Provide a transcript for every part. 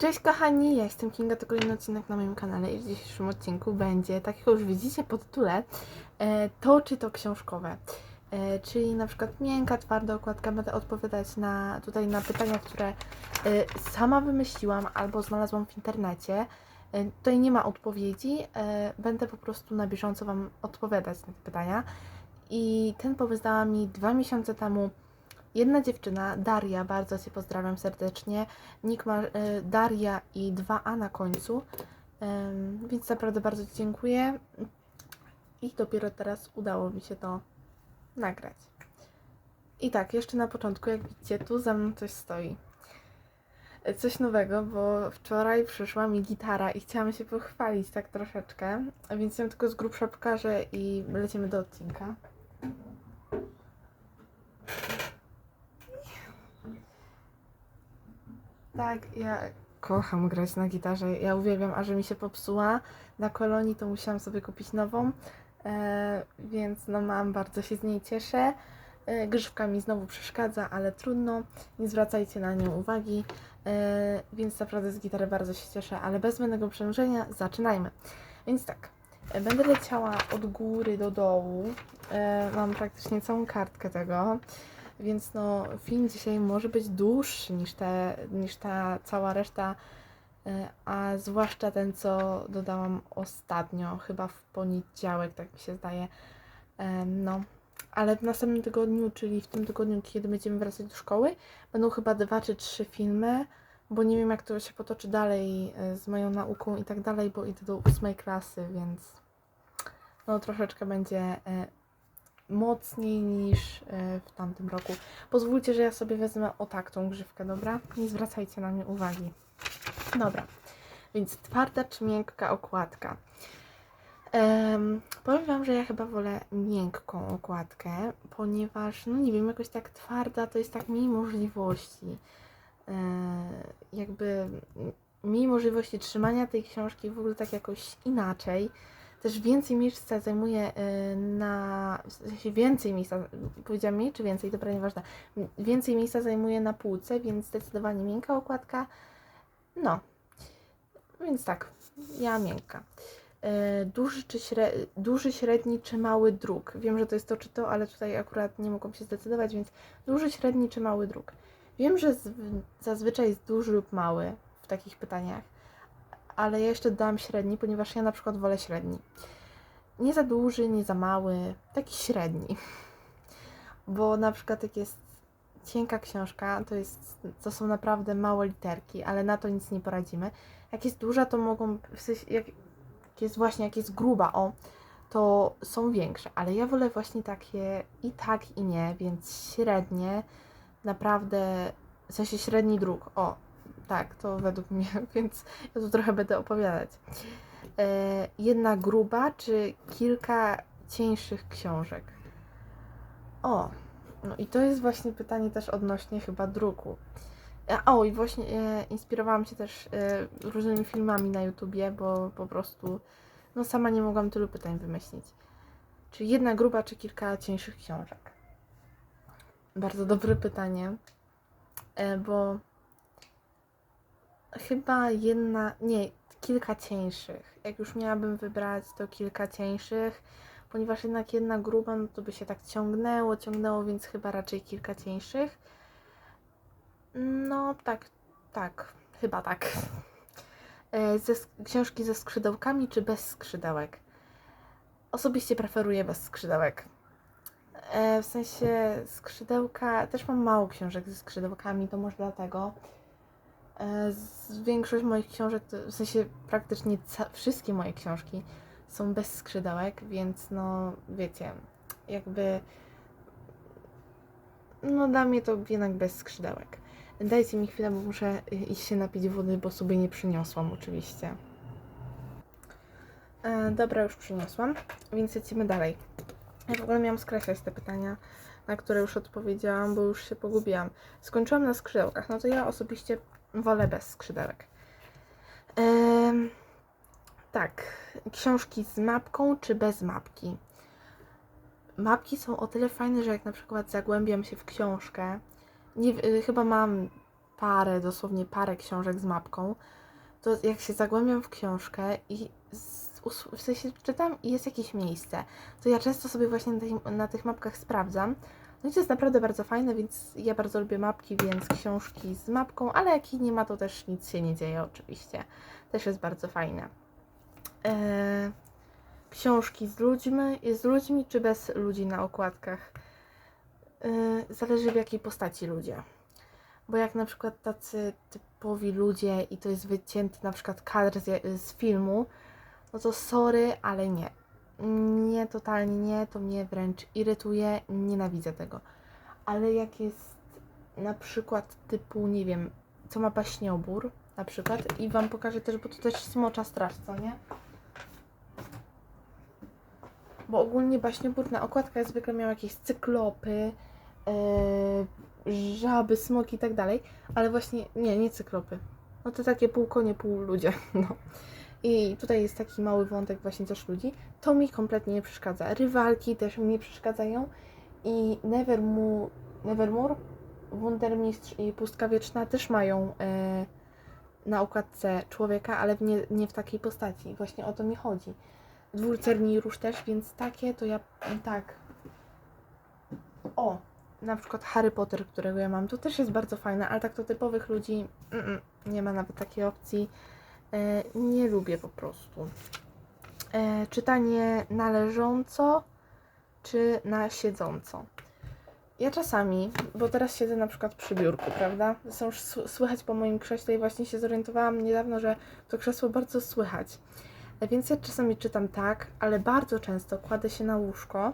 Cześć kochani, ja jestem Kinga, to kolejny odcinek na moim kanale i w dzisiejszym odcinku będzie, tak jak już widzicie po tytule, e, to czy to książkowe. E, Czyli na przykład miękka, twarda okładka, będę odpowiadać na, tutaj na pytania, które e, sama wymyśliłam albo znalazłam w internecie. Tutaj nie ma odpowiedzi, będę po prostu na bieżąco Wam odpowiadać na te pytania. I ten pomysł dała mi dwa miesiące temu jedna dziewczyna, Daria, bardzo Cię pozdrawiam serdecznie. Nick ma e, Daria i dwa A na końcu, Em, więc naprawdę bardzo Ci dziękuję. I dopiero teraz udało mi się to nagrać. I tak, jeszcze na początku, jak widzicie, tu za mną coś stoi. Coś nowego, bo wczoraj przyszła mi gitara i chciałam się pochwalić tak troszeczkę, więc ją tylko z grubsza pokażę i lecimy do odcinka. Tak, ja kocham grać na gitarze. Ja uwielbiam, a że mi się popsuła na kolonii, to musiałam sobie kupić nową. E, więc no mam, bardzo się z niej cieszę. E, grzywka mi znowu przeszkadza, ale trudno, nie zwracajcie na nią uwagi. E, więc naprawdę z gitary bardzo się cieszę, ale bez zbędnego przężenia zaczynajmy. Więc tak, e, będę leciała od góry do dołu. E, mam praktycznie całą kartkę tego. Więc no, film dzisiaj może być dłuższy niż, te, niż ta cała reszta, e, a zwłaszcza ten, co dodałam ostatnio, chyba w poniedziałek, tak mi się zdaje. No, ale w następnym tygodniu, czyli w tym tygodniu, kiedy będziemy wracać do szkoły, będą chyba dwa czy trzy filmy, bo nie wiem, jak to się potoczy dalej e, z moją nauką i tak dalej, bo idę do ósmej klasy, więc no troszeczkę będzie e, mocniej niż e, w tamtym roku. Pozwólcie, że ja sobie wezmę o tak tą grzywkę, dobra? Nie zwracajcie na mnie uwagi. Dobra, więc twarda czy miękka okładka? Em, powiem Wam, że ja chyba wolę miękką okładkę, ponieważ, no nie wiem, jakoś tak twarda to jest tak mniej możliwości. E, jakby mniej możliwości trzymania tej książki w ogóle tak jakoś inaczej też więcej miejsca zajmuje y, na. Więcej miejsca. Powiedziałam mniej czy więcej? Dobra, nieważne. Więcej miejsca zajmuje na półce, więc zdecydowanie miękka okładka. No. Więc tak, ja miękka. Y, Duży, czy śre... duży, średni czy mały druk. Wiem, że to jest to czy to, ale tutaj akurat nie mogłam się zdecydować, więc duży, średni czy mały druk. Wiem, że zazwyczaj jest duży lub mały w takich pytaniach ale ja jeszcze dodałam średni, ponieważ ja na przykład wolę średni. Nie za duży, nie za mały, taki średni. Bo na przykład jak jest cienka książka, to, jest, to są naprawdę małe literki, ale na to nic nie poradzimy. Jak jest duża, to mogą, w sensie, jak jest właśnie, jak jest gruba, o, to są większe, ale ja wolę właśnie takie i tak i nie, więc średnie, naprawdę, w sensie średni druk, o, tak, to według mnie, więc ja tu trochę będę opowiadać. E, jedna gruba, czy kilka cieńszych książek? O, no i to jest właśnie pytanie też odnośnie chyba druku. E, o, i właśnie e, inspirowałam się też e, różnymi filmami na YouTubie, bo po prostu no sama nie mogłam tylu pytań wymyślić. Czy jedna gruba, czy kilka cieńszych książek? Bardzo dobre pytanie, e, bo chyba jedna, nie, kilka cieńszych. Jak już miałabym wybrać, to kilka cieńszych, ponieważ jednak jedna gruba, no to by się tak ciągnęło, ciągnęło, więc chyba raczej kilka cieńszych. No, tak, tak, chyba tak. E, Ze, książki ze skrzydełkami czy bez skrzydełek? Osobiście preferuję bez skrzydełek. E, W sensie skrzydełka, też mam mało książek ze skrzydełkami, to może dlatego. E, większość moich książek, w sensie praktycznie wszystkie moje książki są bez skrzydełek, więc no wiecie, jakby no dla mnie to jednak bez skrzydełek. Dajcie mi chwilę, bo muszę y, iść się napić wody, bo sobie nie przyniosłam oczywiście. E, dobra, już przyniosłam, więc lecimy dalej. Ja w ogóle miałam skreślać te pytania, na które już odpowiedziałam, bo już się pogubiłam. Skończyłam na skrzydełkach, no to ja osobiście wolę bez skrzydełek. Tak, książki z mapką czy bez mapki? Mapki są o tyle fajne, że jak na przykład zagłębiam się w książkę, nie, y, chyba mam parę, dosłownie parę książek z mapką, to jak się zagłębiam w książkę i z, w sensie czytam i jest jakieś miejsce, to ja często sobie właśnie na na tych mapkach sprawdzam. No i to jest naprawdę bardzo fajne, więc ja bardzo lubię mapki, więc książki z mapką, ale jak ich nie ma, to też nic się nie dzieje oczywiście. Też jest bardzo fajne. Eee, książki z ludźmi, z ludźmi czy bez ludzi na okładkach? Eee, zależy w jakiej postaci ludzie. Bo jak na przykład tacy typowi ludzie i to jest wycięty na przykład kadr z, z filmu, no to sorry, ale nie. Nie, totalnie nie, to mnie wręcz irytuje, nienawidzę tego. Ale jak jest na przykład typu, nie wiem, co ma baśniobór, na przykład, i Wam pokażę też, bo to też smocza straż, co nie? Bo ogólnie baśniobór na okładkach zwykle miał jakieś cyklopy, yy, żaby, smoki i tak dalej, ale właśnie, nie, nie cyklopy. No to takie pół konie, pół ludzie, no. I tutaj jest taki mały wątek właśnie też ludzi. To mi kompletnie nie przeszkadza. Rywalki też mi nie przeszkadzają. I Nevermore, Nevermore Wundermistrz i Pustka Wieczna też mają e, na okładce człowieka, ale nie, nie w takiej postaci. Właśnie o to mi chodzi. Dwór Cerni i Róż też, więc takie to ja tak. O, na przykład Harry Potter, którego ja mam, to też jest bardzo fajne, ale tak to typowych ludzi mm, nie ma nawet takiej opcji. E, nie lubię po prostu. E, czytanie na leżąco czy na siedząco. Ja czasami, bo teraz siedzę na przykład przy biurku, prawda? Zresztą już słychać po moim krześle i właśnie się zorientowałam niedawno, że to krzesło bardzo słychać. E, Więc ja czasami czytam tak, ale bardzo często kładę się na łóżko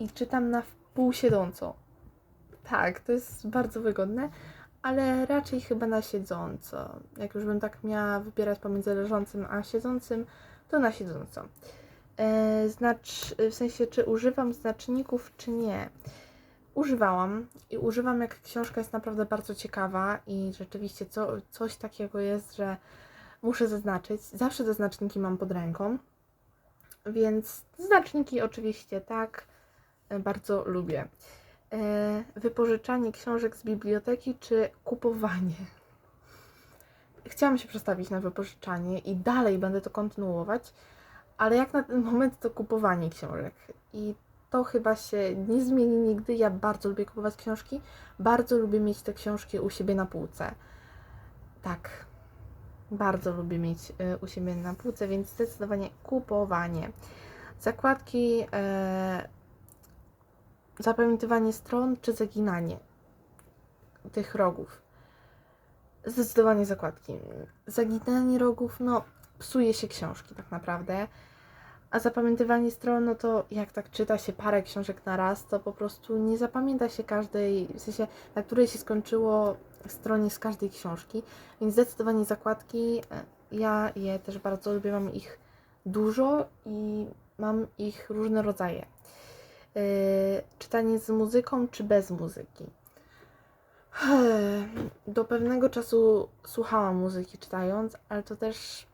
i czytam na wpół siedząco. Tak, to jest bardzo wygodne, ale raczej chyba na siedząco. Jak już bym tak miała wybierać pomiędzy leżącym a siedzącym, to na siedząco. E, znacz, w sensie, czy używam znaczników, czy nie. Używałam i używam, jak książka jest naprawdę bardzo ciekawa i rzeczywiście co, coś takiego jest, że muszę zaznaczyć. Zawsze te znaczniki mam pod ręką, więc znaczniki oczywiście tak, e, bardzo lubię. E, wypożyczanie książek z biblioteki czy kupowanie? Chciałam się przestawić na wypożyczanie i dalej będę to kontynuować, ale jak na ten moment to kupowanie książek. I to chyba się nie zmieni nigdy. Ja bardzo lubię kupować książki, bardzo lubię mieć te książki u siebie na półce. Tak, bardzo lubię mieć y, u siebie na półce, więc zdecydowanie kupowanie. Zakładki, e, zapamiętywanie stron czy zaginanie tych rogów. Zdecydowanie zakładki. Zaginanie rogów, no, psuje się książki tak naprawdę. A zapamiętywanie stron, no to jak tak czyta się parę książek na raz, to po prostu nie zapamięta się każdej, w sensie na której się skończyło stronie z każdej książki. Więc zdecydowanie zakładki, e, ja je też bardzo lubię, mam ich dużo i mam ich różne rodzaje. Yy, czytanie z muzyką czy bez muzyki? Do pewnego czasu słuchałam muzyki czytając, ale to też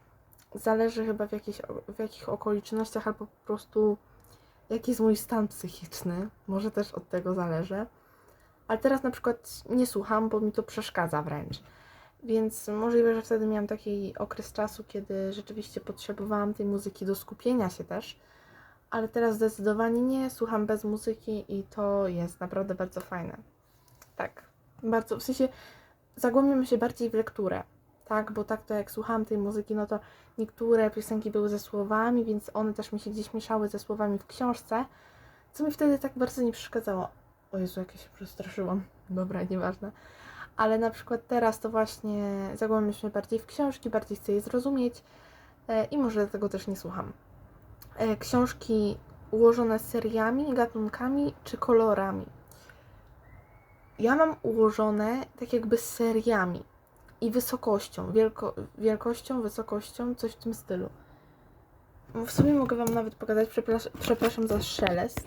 zależy chyba w, jakiejś, w jakich okolicznościach, albo po prostu jaki jest mój stan psychiczny. Może też od tego zależy. Ale teraz na przykład nie słucham, bo mi to przeszkadza wręcz. Więc możliwe, że wtedy miałam taki okres czasu, kiedy rzeczywiście potrzebowałam tej muzyki do skupienia się też. Ale teraz zdecydowanie nie, słucham bez muzyki i to jest naprawdę bardzo fajne. Tak, bardzo, w sensie zagłębiam się bardziej w lekturę, tak, bo tak to jak słuchałam tej muzyki, no to niektóre piosenki były ze słowami, więc one też mi się gdzieś mieszały ze słowami w książce, co mi wtedy tak bardzo nie przeszkadzało. O Jezu, jak ja się przestraszyłam. Dobra, nieważne. Ale na przykład teraz to właśnie zagłębiam się bardziej w książki, bardziej chcę je zrozumieć e, i może dlatego też nie słucham. E, książki ułożone seriami, gatunkami czy kolorami. Ja mam ułożone tak jakby seriami i wysokością, wielko, wielkością, wysokością, coś w tym stylu. W sumie mogę Wam nawet pokazać, przepraszam, przepraszam za szelest.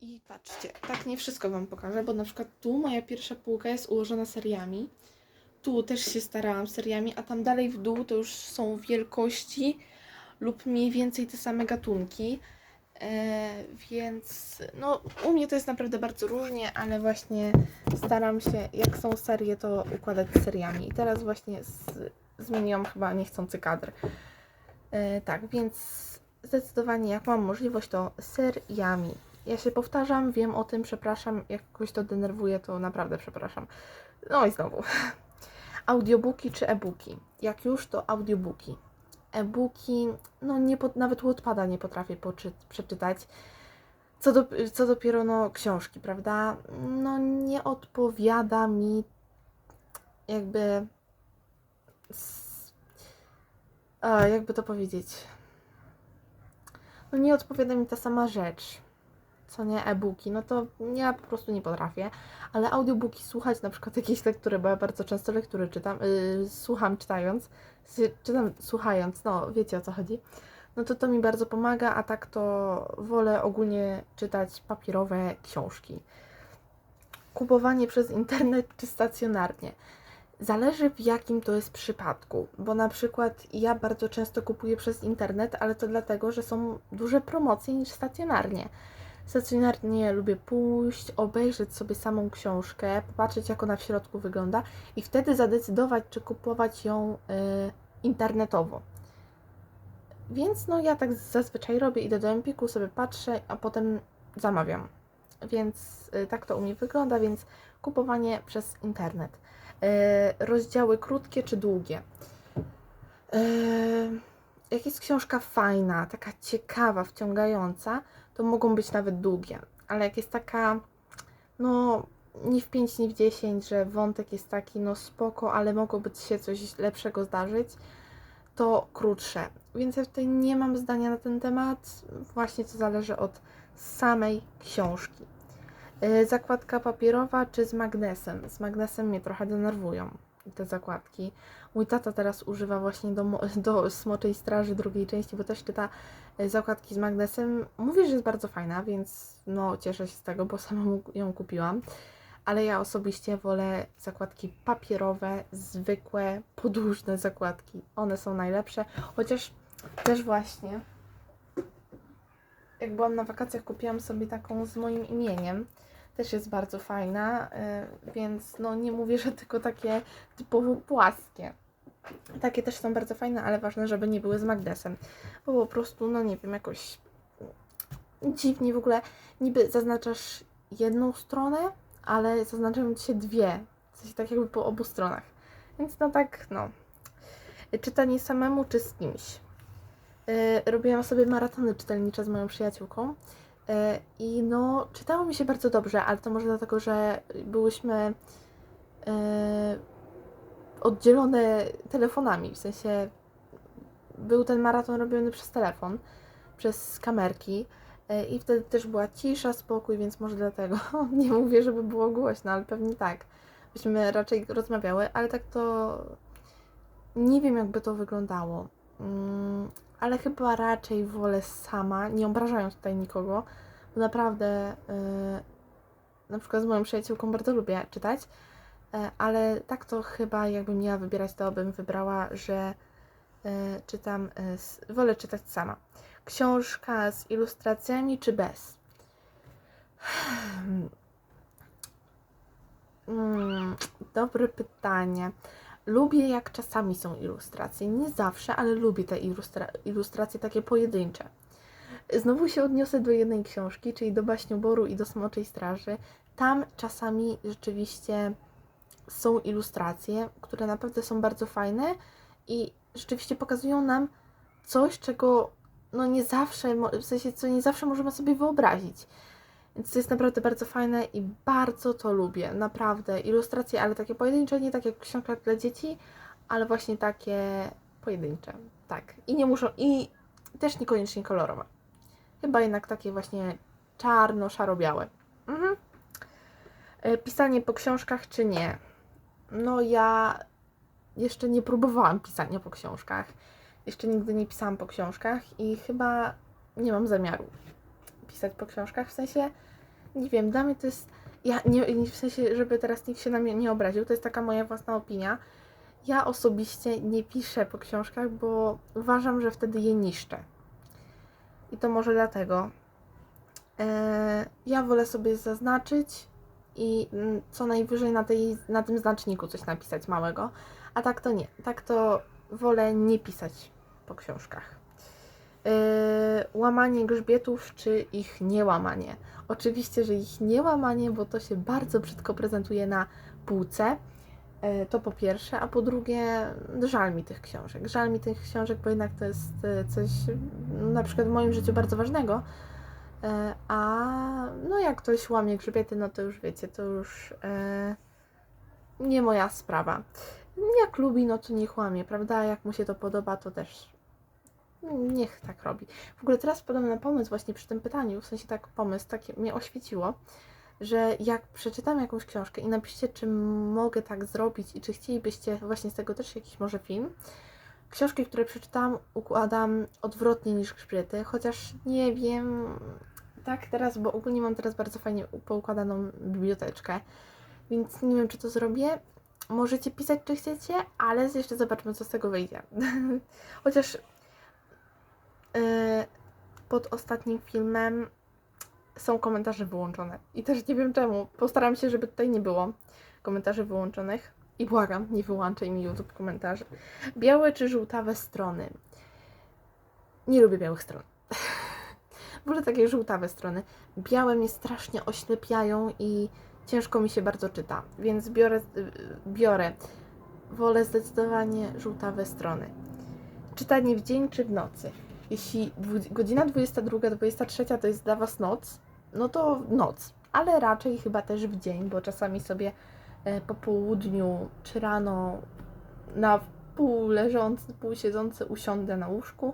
I patrzcie, tak nie wszystko Wam pokażę, bo na przykład tu moja pierwsza półka jest ułożona seriami. Tu też się starałam seriami, a tam dalej w dół to już są wielkości lub mniej więcej te same gatunki. E, więc no, u mnie to jest naprawdę bardzo różnie, ale właśnie staram się, jak są serie, to układać seriami. I teraz właśnie z, zmieniłam chyba niechcący kadr. E, tak, więc zdecydowanie jak mam możliwość, to seriami. Ja się powtarzam, wiem o tym, przepraszam, jak kogoś to denerwuje, to naprawdę przepraszam. No i znowu. Audiobooki czy e-booki? Jak już, to audiobooki. E-booki, no nie pod, nawet Wattpada nie potrafię poczy, przeczytać. Co, do, co dopiero no książki, prawda? No nie odpowiada mi jakby jakby to powiedzieć. No nie odpowiada mi ta sama rzecz. Co nie e-booki, no to ja po prostu nie potrafię. Ale audiobooki słuchać, na przykład jakieś lektury, bo ja bardzo często lektury czytam, yy, słucham czytając, czytam słuchając, no wiecie o co chodzi. No to to mi bardzo pomaga, a tak to wolę ogólnie czytać papierowe książki. Kupowanie przez internet czy stacjonarnie. Zależy w jakim to jest przypadku, bo na przykład ja bardzo często kupuję przez internet, ale to dlatego, że są duże promocje niż stacjonarnie. Stacjonarnie lubię pójść, obejrzeć sobie samą książkę, popatrzeć jak ona w środku wygląda i wtedy zadecydować, czy kupować ją y, internetowo. Więc no ja tak zazwyczaj robię, idę do Empiku, sobie patrzę, a potem zamawiam. Więc y, tak to u mnie wygląda, więc kupowanie przez internet. Y, rozdziały krótkie czy długie? Y, jak jest książka fajna, taka ciekawa, wciągająca, to mogą być nawet długie. Ale jak jest taka, no nie w 5, nie w 10, że wątek jest taki, no spoko, ale mogłoby się coś lepszego zdarzyć, to krótsze. Więc ja tutaj nie mam zdania na ten temat. Właśnie to zależy od samej książki. Yy, Zakładka papierowa czy z magnesem? Z magnesem mnie trochę denerwują te zakładki. Mój tata teraz używa właśnie do, do Smoczej Straży drugiej części, bo też czyta y, zakładki z magnesem. Mówi, że jest bardzo fajna, więc no cieszę się z tego, bo sama ją kupiłam. Ale ja osobiście wolę zakładki papierowe, zwykłe, podłużne zakładki. One są najlepsze, chociaż też właśnie jak byłam na wakacjach, kupiłam sobie taką z moim imieniem. Też jest bardzo fajna, y, więc no nie mówię, że tylko takie typowo płaskie. Takie też są bardzo fajne, ale ważne, żeby nie były z magnesem. Bo po prostu, no nie wiem, jakoś dziwnie w ogóle niby zaznaczasz jedną stronę, ale zaznaczają ci się dwie. W sensie tak jakby po obu stronach. Więc no tak, no. Czytanie samemu czy z kimś. Yy, robiłam sobie maratony czytelnicze z moją przyjaciółką. Yy, I no, czytało mi się bardzo dobrze, ale to może dlatego, że byłyśmy yy, oddzielone telefonami. W sensie był ten maraton robiony przez telefon, przez kamerki. yy, I wtedy też była cisza, spokój, więc może dlatego nie mówię, żeby było głośno, ale pewnie tak. Byśmy raczej rozmawiały, ale tak to nie wiem, jakby to wyglądało. Mm, ale chyba raczej wolę sama, nie obrażając tutaj nikogo, bo naprawdę yy, na przykład z moją przyjaciółką bardzo lubię czytać, ale tak to chyba jakbym miała wybierać, to bym wybrała, że yy, czytam, s- wolę czytać sama. Książka z ilustracjami czy bez? Mm, dobre pytanie. Lubię, jak czasami są ilustracje. Nie zawsze, ale lubię te ilustra- ilustracje takie pojedyncze. Znowu się odniosę do jednej książki, czyli do Baśnioboru i do Smoczej Straży. Tam czasami rzeczywiście są ilustracje, które naprawdę są bardzo fajne i rzeczywiście pokazują nam coś, czego no nie zawsze, w sensie co nie zawsze możemy sobie wyobrazić. Więc to jest naprawdę bardzo fajne i bardzo to lubię. Naprawdę. Ilustracje, ale takie pojedyncze, nie tak jak książka dla dzieci, ale właśnie takie pojedyncze. Tak. I nie muszą, i też niekoniecznie kolorowe. Chyba jednak takie właśnie czarno-szaro-białe. Mhm. E, Pisanie po książkach czy nie? No ja jeszcze nie próbowałam pisania po książkach. Jeszcze nigdy nie pisałam po książkach i chyba nie mam zamiaru pisać po książkach. W sensie, nie wiem, dla mnie to jest. Ja nie, w sensie, żeby teraz nikt się na mnie nie obraził, to jest taka moja własna opinia. Ja osobiście nie piszę po książkach, bo uważam, że wtedy je niszczę. I to może dlatego. E, ja wolę sobie zaznaczyć i mm, co najwyżej na, tej, na tym znaczniku coś napisać małego, a tak to nie. Tak to wolę nie pisać po książkach. E, łamanie grzbietów czy ich niełamanie. Oczywiście, że ich niełamanie, bo to się bardzo brzydko prezentuje na półce. E, To po pierwsze, a po drugie, żal mi tych książek. Żal mi tych książek, bo jednak to jest e, coś m, na przykład w moim życiu bardzo ważnego. E, A no jak ktoś łamie grzbiety, no to już wiecie, to już e, nie moja sprawa. Jak lubi, no to niech łamie, prawda? Jak mu się to podoba, to też niech tak robi. W ogóle teraz wpadłam na pomysł właśnie przy tym pytaniu, w sensie tak pomysł, tak mnie oświeciło, że jak przeczytam jakąś książkę i napiszcie, czy mogę tak zrobić i czy chcielibyście właśnie z tego też jakiś może film, książki, które przeczytałam, układam odwrotnie niż grzbiety, chociaż nie wiem, tak teraz, bo ogólnie mam teraz bardzo fajnie poukładaną biblioteczkę, więc nie wiem, czy to zrobię. Możecie pisać, czy chcecie, ale jeszcze zobaczmy, co z tego wyjdzie. Chociaż yy, pod ostatnim filmem są komentarze wyłączone. I też nie wiem czemu. Postaram się, żeby tutaj nie było komentarzy wyłączonych. I błagam, nie wyłączaj mi YouTube komentarzy. Białe czy żółtawe strony? Nie lubię białych stron. Może takie żółtawe strony. Białe mnie strasznie oślepiają i ciężko mi się bardzo czyta. Więc biorę, biorę. Wolę zdecydowanie żółtawe strony. Czytanie w dzień czy w nocy? Jeśli godzina 22-23 to jest dla Was noc, no to noc, ale raczej chyba też w dzień, bo czasami sobie e, po południu czy rano na pół leżący, pół siedzący usiądę na łóżku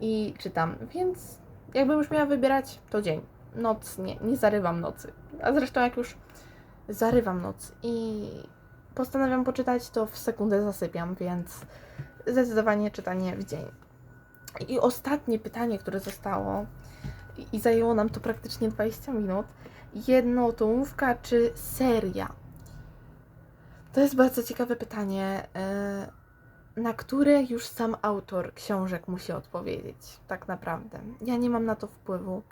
i czytam, więc jakbym już miała wybierać, to dzień. Noc nie, nie zarywam nocy. A zresztą jak już zarywam noc i postanawiam poczytać, to w sekundę zasypiam, więc zdecydowanie czytanie w dzień. I ostatnie pytanie, które zostało, i- zajęło nam to praktycznie 20 minut. Jednotomówka czy seria? To jest bardzo ciekawe pytanie, e, na które już sam autor książek musi odpowiedzieć, tak naprawdę. Ja nie mam na to wpływu.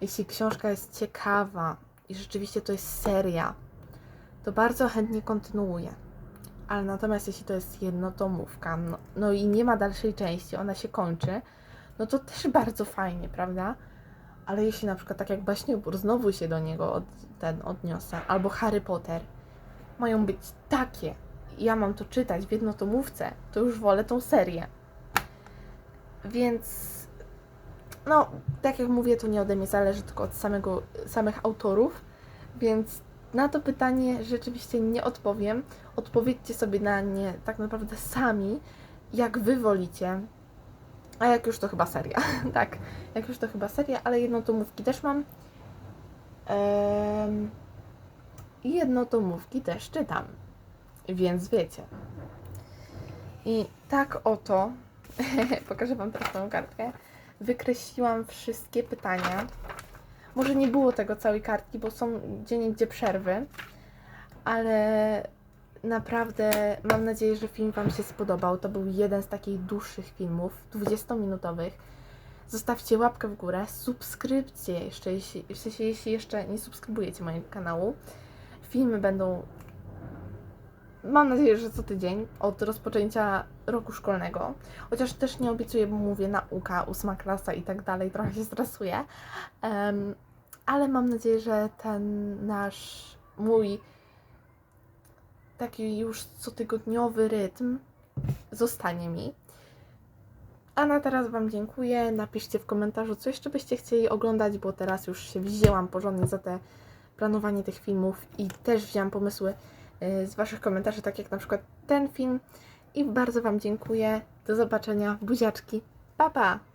Jeśli książka jest ciekawa i rzeczywiście to jest seria, to bardzo chętnie kontynuuję. Ale natomiast jeśli to jest jednotomówka, no, no i nie ma dalszej części, ona się kończy, no to też bardzo fajnie, prawda? Ale jeśli na przykład tak jak Baśniobór, znowu się do niego od, ten odniosę, albo Harry Potter, mają być takie, i ja mam to czytać w jednotomówce, to już wolę tą serię. Więc, no, tak jak mówię, to nie ode mnie zależy, tylko od samego, samych autorów, więc na to pytanie rzeczywiście nie odpowiem. Odpowiedzcie sobie na nie tak naprawdę sami, jak wy wolicie. A jak już to chyba seria, tak, jak już to chyba seria, ale jednotomówki też mam. I jednotomówki też czytam, więc wiecie. I tak oto, pokażę Wam teraz tą kartkę, wykreśliłam wszystkie pytania. Może nie było tego całej kartki, bo są gdzie niegdzie przerwy, ale naprawdę mam nadzieję, że film Wam się spodobał. To był jeden z takich dłuższych filmów, 20-minutowych. Zostawcie łapkę w górę, subskrypcję jeszcze, jeśli, w sensie, jeśli jeszcze nie subskrybujecie mojego kanału. Filmy będą, mam nadzieję, że co tydzień od rozpoczęcia roku szkolnego. Chociaż też nie obiecuję, bo mówię nauka, ósma klasa i tak dalej, trochę się stresuję. Em, ale mam nadzieję, że ten nasz, mój taki już cotygodniowy rytm zostanie mi. A na teraz Wam dziękuję. Napiszcie w komentarzu, co jeszcze byście chcieli oglądać, bo teraz już się wzięłam porządnie za te planowanie tych filmów i też wzięłam pomysły z Waszych komentarzy, tak jak na przykład ten film. I bardzo Wam dziękuję. Do zobaczenia. Buziaczki. Pa, pa!